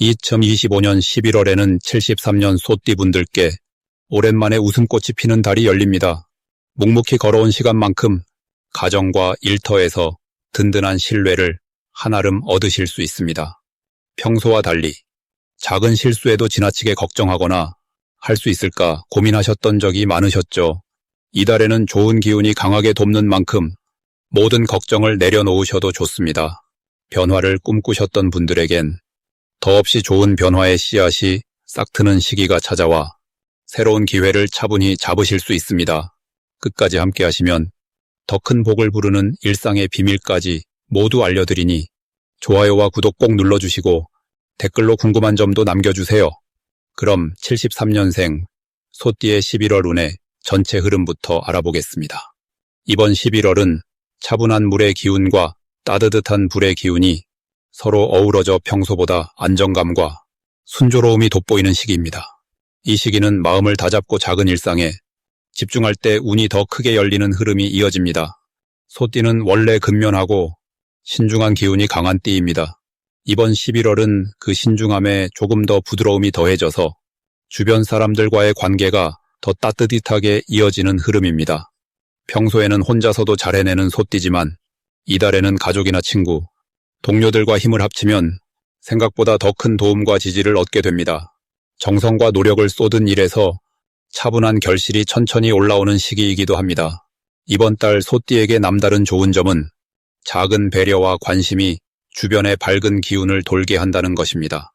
2025년 11월에는 73년 소띠분들께 오랜만에 웃음꽃이 피는 달이 열립니다. 묵묵히 걸어온 시간만큼 가정과 일터에서 든든한 신뢰를 한아름 얻으실 수 있습니다. 평소와 달리 작은 실수에도 지나치게 걱정하거나 할 수 있을까 고민하셨던 적이 많으셨죠. 이달에는 좋은 기운이 강하게 돕는 만큼 모든 걱정을 내려놓으셔도 좋습니다. 변화를 꿈꾸셨던 분들에겐 더없이 좋은 변화의 씨앗이 싹트는 시기가 찾아와 새로운 기회를 차분히 잡으실 수 있습니다. 끝까지 함께 하시면 더 큰 복을 부르는 일상의 비밀까지 모두 알려드리니 좋아요와 구독 꼭 눌러주시고 댓글로 궁금한 점도 남겨주세요. 그럼 73년생 소띠의 11월 운의 전체 흐름부터 알아보겠습니다. 이번 11월은 차분한 물의 기운과 따뜻한 불의 기운이 서로 어우러져 평소보다 안정감과 순조로움이 돋보이는 시기입니다. 이 시기는 마음을 다잡고 작은 일상에 집중할 때 운이 더 크게 열리는 흐름이 이어집니다. 소띠는 원래 근면하고 신중한 기운이 강한 띠입니다. 이번 11월은 그 신중함에 조금 더 부드러움이 더해져서 주변 사람들과의 관계가 더 따뜻하게 이어지는 흐름입니다. 평소에는 혼자서도 잘 해내는 소띠지만 이달에는 가족이나 친구, 동료들과 힘을 합치면 생각보다 더 큰 도움과 지지를 얻게 됩니다. 정성과 노력을 쏟은 일에서 차분한 결실이 천천히 올라오는 시기이기도 합니다. 이번 달 소띠에게 남다른 좋은 점은 작은 배려와 관심이 주변의 밝은 기운을 돌게 한다는 것입니다.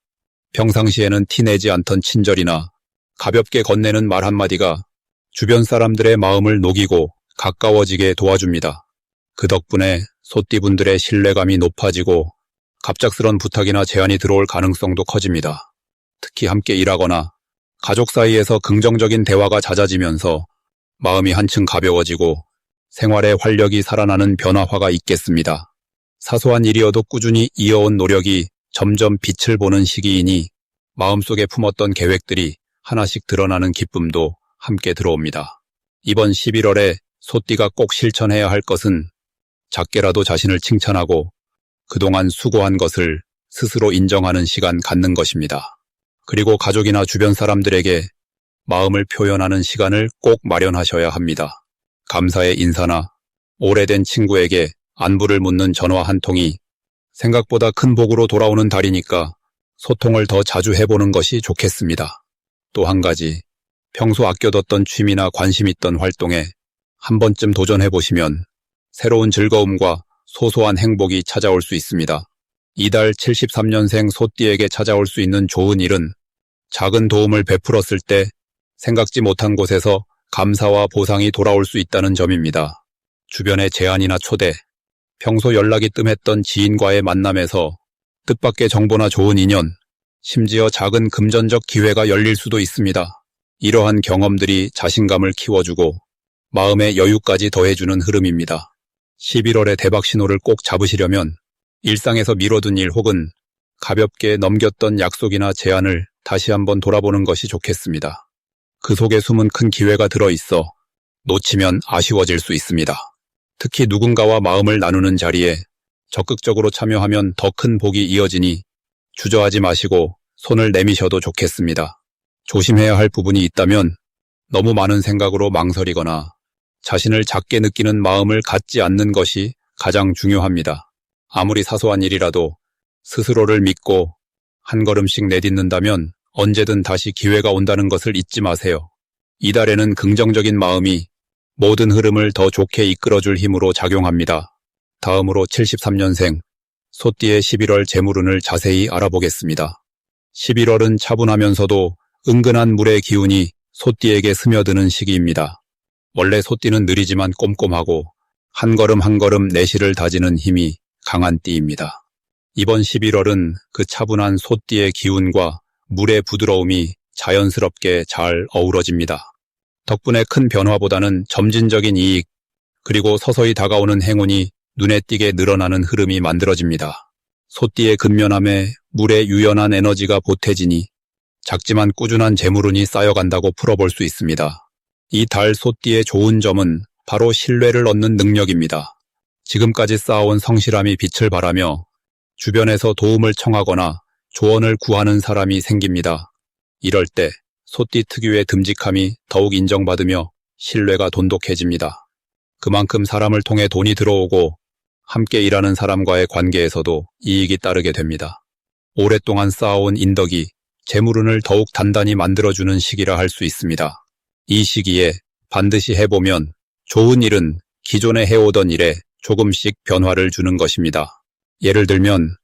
평상시에는 티내지 않던 친절이나 가볍게 건네는 말 한마디가 주변 사람들의 마음을 녹이고 가까워지게 도와줍니다. 그 덕분에 소띠분들의 신뢰감이 높아지고 갑작스런 부탁이나 제안이 들어올 가능성도 커집니다. 특히 함께 일하거나 가족 사이에서 긍정적인 대화가 잦아지면서 마음이 한층 가벼워지고 생활의 활력이 살아나는 변화화가 있겠습니다. 사소한 일이어도 꾸준히 이어온 노력이 점점 빛을 보는 시기이니 마음속에 품었던 계획들이 하나씩 드러나는 기쁨도 함께 들어옵니다. 이번 11월에 소띠가 꼭 실천해야 할 것은 작게라도 자신을 칭찬하고 그동안 수고한 것을 스스로 인정하는 시간 갖는 것입니다. 그리고 가족이나 주변 사람들에게 마음을 표현하는 시간을 꼭 마련하셔야 합니다. 감사의 인사나 오래된 친구에게 안부를 묻는 전화 한 통이 생각보다 큰 복으로 돌아오는 달이니까 소통을 더 자주 해보는 것이 좋겠습니다. 또 한 가지, 평소 아껴뒀던 취미나 관심 있던 활동에 한 번쯤 도전해보시면 새로운 즐거움과 소소한 행복이 찾아올 수 있습니다. 이달 73년생 소띠에게 찾아올 수 있는 좋은 일은 작은 도움을 베풀었을 때 생각지 못한 곳에서 감사와 보상이 돌아올 수 있다는 점입니다. 주변의 제안이나 초대, 평소 연락이 뜸했던 지인과의 만남에서 뜻밖의 정보나 좋은 인연, 심지어 작은 금전적 기회가 열릴 수도 있습니다. 이러한 경험들이 자신감을 키워주고 마음의 여유까지 더해주는 흐름입니다. 11월의 대박 신호를 꼭 잡으시려면 일상에서 미뤄둔 일 혹은 가볍게 넘겼던 약속이나 제안을 다시 한번 돌아보는 것이 좋겠습니다. 그 속에 숨은 큰 기회가 들어있어 놓치면 아쉬워질 수 있습니다. 특히 누군가와 마음을 나누는 자리에 적극적으로 참여하면 더 큰 복이 이어지니 주저하지 마시고 손을 내미셔도 좋겠습니다. 조심해야 할 부분이 있다면 너무 많은 생각으로 망설이거나 자신을 작게 느끼는 마음을 갖지 않는 것이 가장 중요합니다. 아무리 사소한 일이라도 스스로를 믿고 한 걸음씩 내딛는다면 언제든 다시 기회가 온다는 것을 잊지 마세요. 이달에는 긍정적인 마음이 모든 흐름을 더 좋게 이끌어줄 힘으로 작용합니다. 다음으로 73년생 소띠의 11월 재물운을 자세히 알아보겠습니다. 11월은 차분하면서도 은근한 물의 기운이 소띠에게 스며드는 시기입니다. 원래 소띠는 느리지만 꼼꼼하고 한 걸음 한 걸음 내실을 다지는 힘이 강한 띠입니다. 이번 11월은 그 차분한 소띠의 기운과 물의 부드러움이 자연스럽게 잘 어우러집니다. 덕분에 큰 변화보다는 점진적인 이익, 그리고 서서히 다가오는 행운이 눈에 띄게 늘어나는 흐름이 만들어집니다. 소띠의 근면함에 물의 유연한 에너지가 보태지니 작지만 꾸준한 재물운이 쌓여간다고 풀어볼 수 있습니다. 이 달 소띠의 좋은 점은 바로 신뢰를 얻는 능력입니다. 지금까지 쌓아온 성실함이 빛을 발하며 주변에서 도움을 청하거나 조언을 구하는 사람이 생깁니다. 이럴 때 소띠 특유의 듬직함이 더욱 인정받으며 신뢰가 돈독해집니다. 그만큼 사람을 통해 돈이 들어오고 함께 일하는 사람과의 관계에서도 이익이 따르게 됩니다. 오랫동안 쌓아온 인덕이 재물운을 더욱 단단히 만들어주는 시기라 할 수 있습니다. 이 시기에 반드시 해보면 좋은 일은 기존에 해오던 일에 조금씩 변화를 주는 것입니다. 예를 들면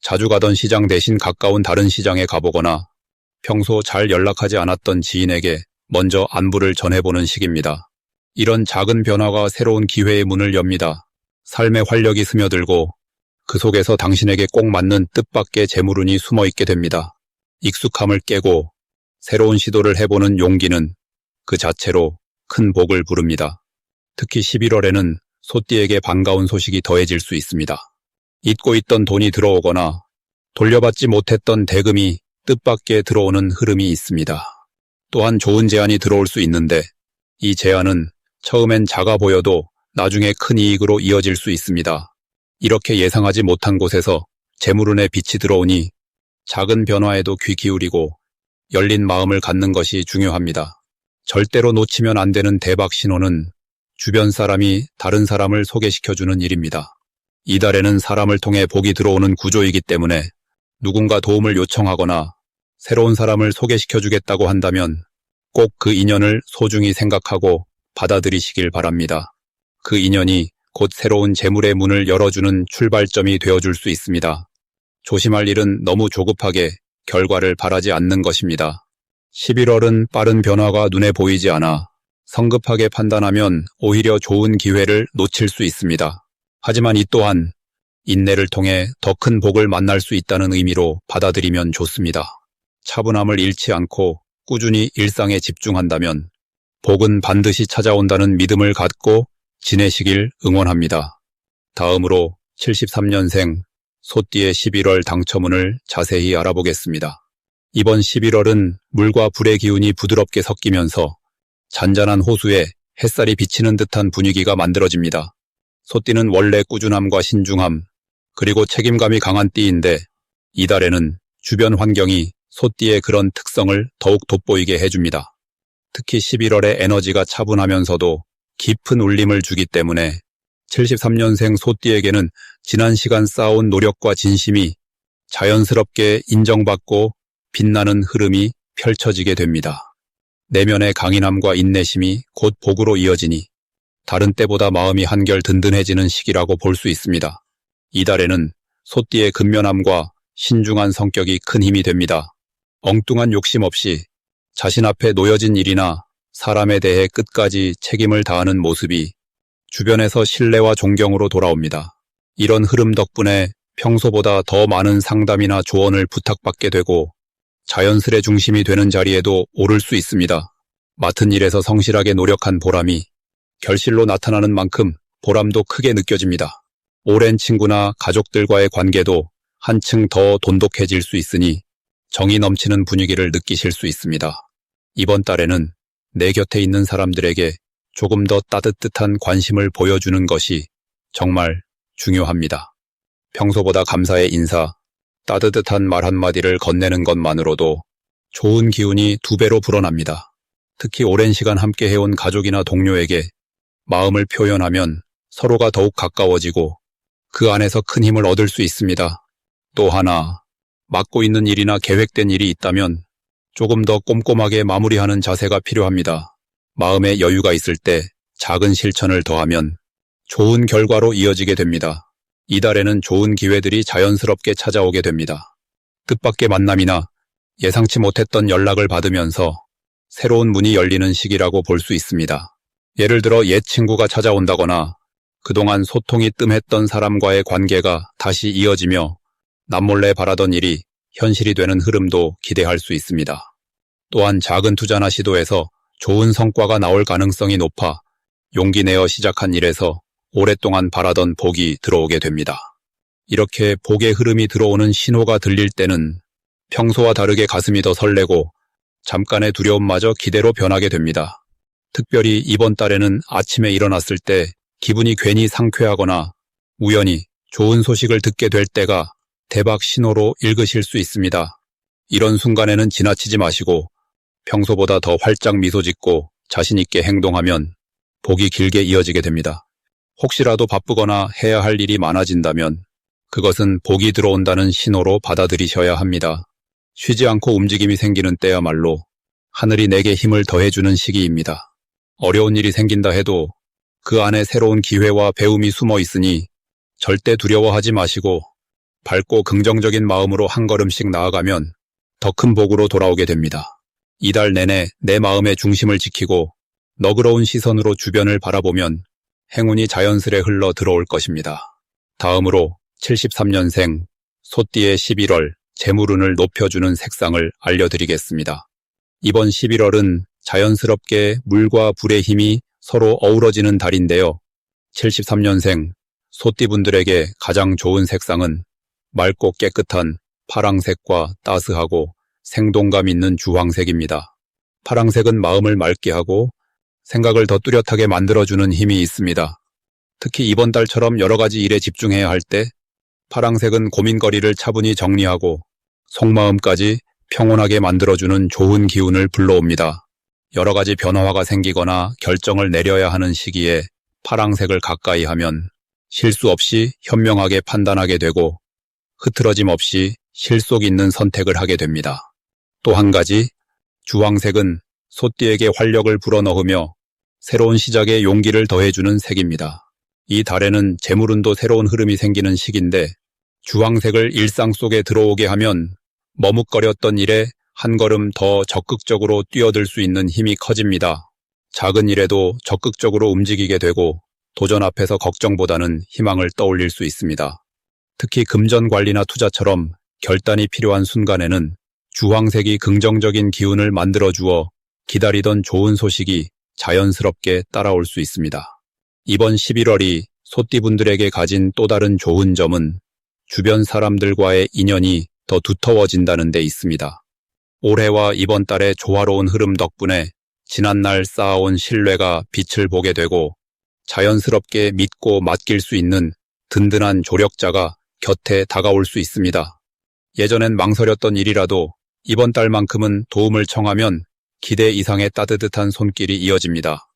자주 가던 시장 대신 가까운 다른 시장에 가보거나 평소 잘 연락하지 않았던 지인에게 먼저 안부를 전해보는 시기입니다. 이런 작은 변화가 새로운 기회의 문을 엽니다. 삶의 활력이 스며들고 그 속에서 당신에게 꼭 맞는 뜻밖의 재물운이 숨어 있게 됩니다. 익숙함을 깨고 새로운 시도를 해보는 용기는 그 자체로 큰 복을 부릅니다. 특히 11월에는 소띠에게 반가운 소식이 더해질 수 있습니다. 잊고 있던 돈이 들어오거나 돌려받지 못했던 대금이 뜻밖의 들어오는 흐름이 있습니다. 또한 좋은 제안이 들어올 수 있는데 이 제안은 처음엔 작아 보여도 나중에 큰 이익으로 이어질 수 있습니다. 이렇게 예상하지 못한 곳에서 재물운의 빛이 들어오니 작은 변화에도 귀 기울이고 열린 마음을 갖는 것이 중요합니다. 절대로 놓치면 안 되는 대박 신호는 주변 사람이 다른 사람을 소개시켜주는 일입니다. 이달에는 사람을 통해 복이 들어오는 구조이기 때문에 누군가 도움을 요청하거나 새로운 사람을 소개시켜주겠다고 한다면 꼭 그 인연을 소중히 생각하고 받아들이시길 바랍니다. 그 인연이 곧 새로운 재물의 문을 열어주는 출발점이 되어줄 수 있습니다. 조심할 일은 너무 조급하게 결과를 바라지 않는 것입니다. 11월은 빠른 변화가 눈에 보이지 않아 성급하게 판단하면 오히려 좋은 기회를 놓칠 수 있습니다. 하지만 이 또한 인내를 통해 더 큰 복을 만날 수 있다는 의미로 받아들이면 좋습니다. 차분함을 잃지 않고 꾸준히 일상에 집중한다면 복은 반드시 찾아온다는 믿음을 갖고 지내시길 응원합니다. 다음으로 73년생 소띠의 11월 당첨운을 자세히 알아보겠습니다. 이번 11월은 물과 불의 기운이 부드럽게 섞이면서 잔잔한 호수에 햇살이 비치는 듯한 분위기가 만들어집니다. 소띠는 원래 꾸준함과 신중함, 그리고 책임감이 강한 띠인데 이달에는 주변 환경이 소띠의 그런 특성을 더욱 돋보이게 해줍니다. 특히 11월의 에너지가 차분하면서도 깊은 울림을 주기 때문에 73년생 소띠에게는 지난 시간 쌓아온 노력과 진심이 자연스럽게 인정받고 빛나는 흐름이 펼쳐지게 됩니다. 내면의 강인함과 인내심이 곧 복으로 이어지니 다른 때보다 마음이 한결 든든해지는 시기라고 볼 수 있습니다. 이달에는 소띠의 근면함과 신중한 성격이 큰 힘이 됩니다. 엉뚱한 욕심 없이 자신 앞에 놓여진 일이나 사람에 대해 끝까지 책임을 다하는 모습이 주변에서 신뢰와 존경으로 돌아옵니다. 이런 흐름 덕분에 평소보다 더 많은 상담이나 조언을 부탁받게 되고 자연스레 중심이 되는 자리에도 오를 수 있습니다. 맡은 일에서 성실하게 노력한 보람이 결실로 나타나는 만큼 보람도 크게 느껴집니다. 오랜 친구나 가족들과의 관계도 한층 더 돈독해질 수 있으니 정이 넘치는 분위기를 느끼실 수 있습니다. 이번 달에는 내 곁에 있는 사람들에게 조금 더 따뜻한 관심을 보여주는 것이 정말 중요합니다. 평소보다 감사의 인사, 따뜻한 말 한마디를 건네는 것만으로도 좋은 기운이 두 배로 불어납니다. 특히 오랜 시간 함께 해온 가족이나 동료에게 마음을 표현하면 서로가 더욱 가까워지고 그 안에서 큰 힘을 얻을 수 있습니다. 또 하나, 맡고 있는 일이나 계획된 일이 있다면 조금 더 꼼꼼하게 마무리하는 자세가 필요합니다. 마음에 여유가 있을 때 작은 실천을 더하면 좋은 결과로 이어지게 됩니다. 이달에는 좋은 기회들이 자연스럽게 찾아오게 됩니다. 뜻밖의 만남이나 예상치 못했던 연락을 받으면서 새로운 문이 열리는 시기라고 볼 수 있습니다. 예를 들어 옛 친구가 찾아온다거나 그동안 소통이 뜸했던 사람과의 관계가 다시 이어지며 남몰래 바라던 일이 현실이 되는 흐름도 기대할 수 있습니다. 또한 작은 투자나 시도에서 좋은 성과가 나올 가능성이 높아 용기 내어 시작한 일에서 오랫동안 바라던 복이 들어오게 됩니다. 이렇게 복의 흐름이 들어오는 신호가 들릴 때는 평소와 다르게 가슴이 더 설레고 잠깐의 두려움마저 기대로 변하게 됩니다. 특별히 이번 달에는 아침에 일어났을 때 기분이 괜히 상쾌하거나 우연히 좋은 소식을 듣게 될 때가 대박 신호로 읽으실 수 있습니다. 이런 순간에는 지나치지 마시고 평소보다 더 활짝 미소 짓고 자신있게 행동하면 복이 길게 이어지게 됩니다. 혹시라도 바쁘거나 해야 할 일이 많아진다면 그것은 복이 들어온다는 신호로 받아들이셔야 합니다. 쉬지 않고 움직임이 생기는 때야말로 하늘이 내게 힘을 더해주는 시기입니다. 어려운 일이 생긴다 해도 그 안에 새로운 기회와 배움이 숨어 있으니 절대 두려워하지 마시고 밝고 긍정적인 마음으로 한 걸음씩 나아가면 더 큰 복으로 돌아오게 됩니다. 이달 내내 내 마음의 중심을 지키고 너그러운 시선으로 주변을 바라보면 행운이 자연스레 흘러 들어올 것입니다. 다음으로 73년생 소띠의 11월 재물운을 높여주는 색상을 알려드리겠습니다. 이번 11월은 자연스럽게 물과 불의 힘이 서로 어우러지는 달인데요. 73년생 소띠분들에게 가장 좋은 색상은 맑고 깨끗한 파랑색과 따스하고 생동감 있는 주황색입니다. 파랑색은 마음을 맑게 하고 생각을 더 뚜렷하게 만들어주는 힘이 있습니다. 특히 이번 달처럼 여러 가지 일에 집중해야 할 때 파랑색은 고민거리를 차분히 정리하고 속마음까지 평온하게 만들어주는 좋은 기운을 불러옵니다. 여러 가지 변화가 생기거나 결정을 내려야 하는 시기에 파랑색을 가까이 하면 실수 없이 현명하게 판단하게 되고 흐트러짐 없이 실속 있는 선택을 하게 됩니다. 또 한 가지, 주황색은 소띠에게 활력을 불어넣으며 새로운 시작에 용기를 더해주는 색입니다. 이 달에는 재물운도 새로운 흐름이 생기는 시기인데 주황색을 일상 속에 들어오게 하면 머뭇거렸던 일에 한 걸음 더 적극적으로 뛰어들 수 있는 힘이 커집니다. 작은 일에도 적극적으로 움직이게 되고 도전 앞에서 걱정보다는 희망을 떠올릴 수 있습니다. 특히 금전 관리나 투자처럼 결단이 필요한 순간에는 주황색이 긍정적인 기운을 만들어 주어 기다리던 좋은 소식이 자연스럽게 따라올 수 있습니다. 이번 11월이 소띠분들에게 가진 또 다른 좋은 점은 주변 사람들과의 인연이 더 두터워진다는 데 있습니다. 올해와 이번 달의 조화로운 흐름 덕분에 지난날 쌓아온 신뢰가 빛을 보게 되고 자연스럽게 믿고 맡길 수 있는 든든한 조력자가 곁에 다가올 수 있습니다. 예전엔 망설였던 일이라도 이번 달만큼은 도움을 청하면 기대 이상의 따뜻한 손길이 이어집니다.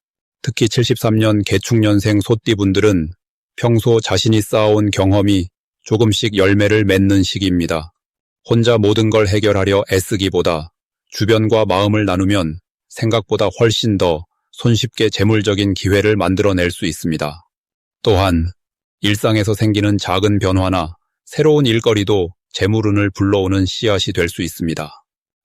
특히 73년 개축년생 소띠분들은 평소 자신이 쌓아온 경험이 조금씩 열매를 맺는 시기입니다. 혼자 모든 걸 해결하려 애쓰기보다 주변과 마음을 나누면 생각보다 훨씬 더 손쉽게 재물적인 기회를 만들어낼 수 있습니다. 또한 일상에서 생기는 작은 변화나 새로운 일거리도 재물운을 불러오는 씨앗이 될 수 있습니다.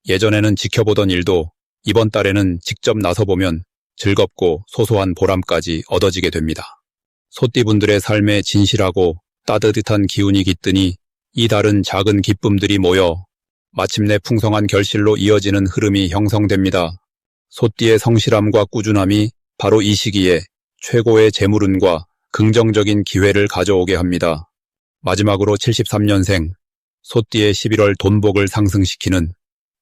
예전에는 지켜보던 일도 이번 달에는 직접 나서보면 즐겁고 소소한 보람까지 얻어지게 됩니다. 소띠분들의 삶에 진실하고 따뜻한 기운이 깃드니 이 달은 작은 기쁨들이 모여 마침내 풍성한 결실로 이어지는 흐름이 형성됩니다. 소띠의 성실함과 꾸준함이 바로 이 시기에 최고의 재물운과 긍정적인 기회를 가져오게 합니다. 마지막으로 73년생 소띠의 11월 돈복을 상승시키는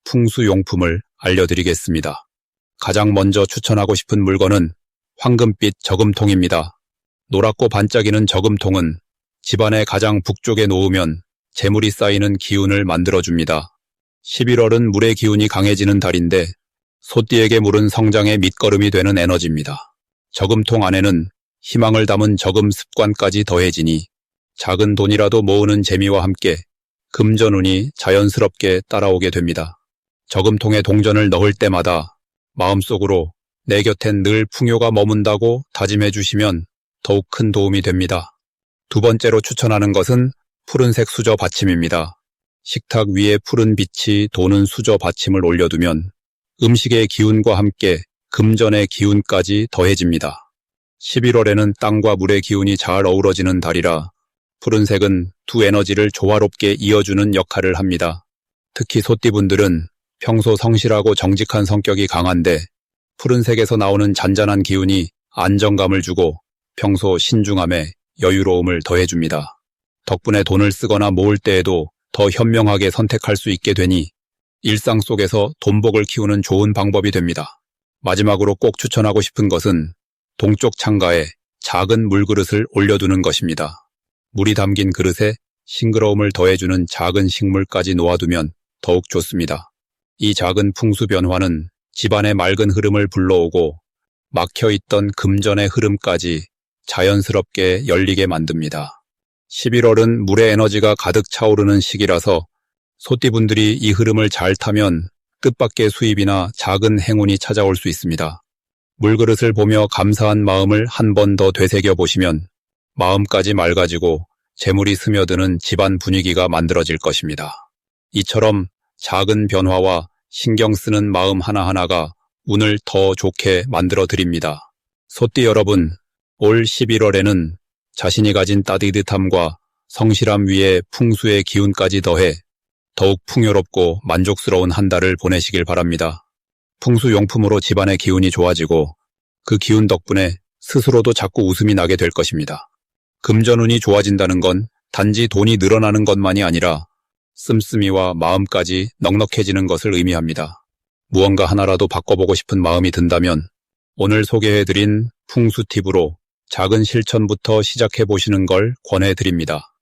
풍수용품을 알려드리겠습니다. 가장 먼저 추천하고 싶은 물건은 황금빛 저금통입니다. 노랗고 반짝이는 저금통은 집안의 가장 북쪽에 놓으면 재물이 쌓이는 기운을 만들어줍니다. 11월은 물의 기운이 강해지는 달인데 소띠에게 물은 성장의 밑거름이 되는 에너지입니다. 저금통 안에는 희망을 담은 저금 습관까지 더해지니 작은 돈이라도 모으는 재미와 함께 금전운이 자연스럽게 따라오게 됩니다. 저금통에 동전을 넣을 때마다 마음속으로 내 곁엔 늘 풍요가 머문다고 다짐해 주시면 더욱 큰 도움이 됩니다. 두 번째로 추천하는 것은 푸른색 수저 받침입니다. 식탁 위에 푸른 빛이 도는 수저 받침을 올려두면 음식의 기운과 함께 금전의 기운까지 더해집니다. 11월에는 땅과 물의 기운이 잘 어우러지는 달이라 푸른색은 두 에너지를 조화롭게 이어주는 역할을 합니다. 특히 소띠분들은 평소 성실하고 정직한 성격이 강한데 푸른색에서 나오는 잔잔한 기운이 안정감을 주고 평소 신중함에 여유로움을 더해줍니다. 덕분에 돈을 쓰거나 모을 때에도 더 현명하게 선택할 수 있게 되니 일상 속에서 돈복을 키우는 좋은 방법이 됩니다. 마지막으로 꼭 추천하고 싶은 것은 동쪽 창가에 작은 물그릇을 올려두는 것입니다. 물이 담긴 그릇에 싱그러움을 더해주는 작은 식물까지 놓아두면 더욱 좋습니다. 이 작은 풍수 변화는 집안의 맑은 흐름을 불러오고 막혀있던 금전의 흐름까지 자연스럽게 열리게 만듭니다. 11월은 물의 에너지가 가득 차오르는 시기라서 소띠분들이 이 흐름을 잘 타면 뜻밖의 수입이나 작은 행운이 찾아올 수 있습니다. 물그릇을 보며 감사한 마음을 한 번 더 되새겨 보시면 마음까지 맑아지고 재물이 스며드는 집안 분위기가 만들어질 것입니다. 이처럼 작은 변화와 신경 쓰는 마음 하나하나가 운을 더 좋게 만들어 드립니다. 소띠 여러분, 올 11월에는 자신이 가진 따뜻함과 성실함 위에 풍수의 기운까지 더해 더욱 풍요롭고 만족스러운 한 달을 보내시길 바랍니다. 풍수용품으로 집안의 기운이 좋아지고 그 기운 덕분에 스스로도 자꾸 웃음이 나게 될 것입니다. 금전운이 좋아진다는 건 단지 돈이 늘어나는 것만이 아니라 씀씀이와 마음까지 넉넉해지는 것을 의미합니다. 무언가 하나라도 바꿔보고 싶은 마음이 든다면 오늘 소개해드린 풍수 팁으로 작은 실천부터 시작해 보시는 걸 권해드립니다.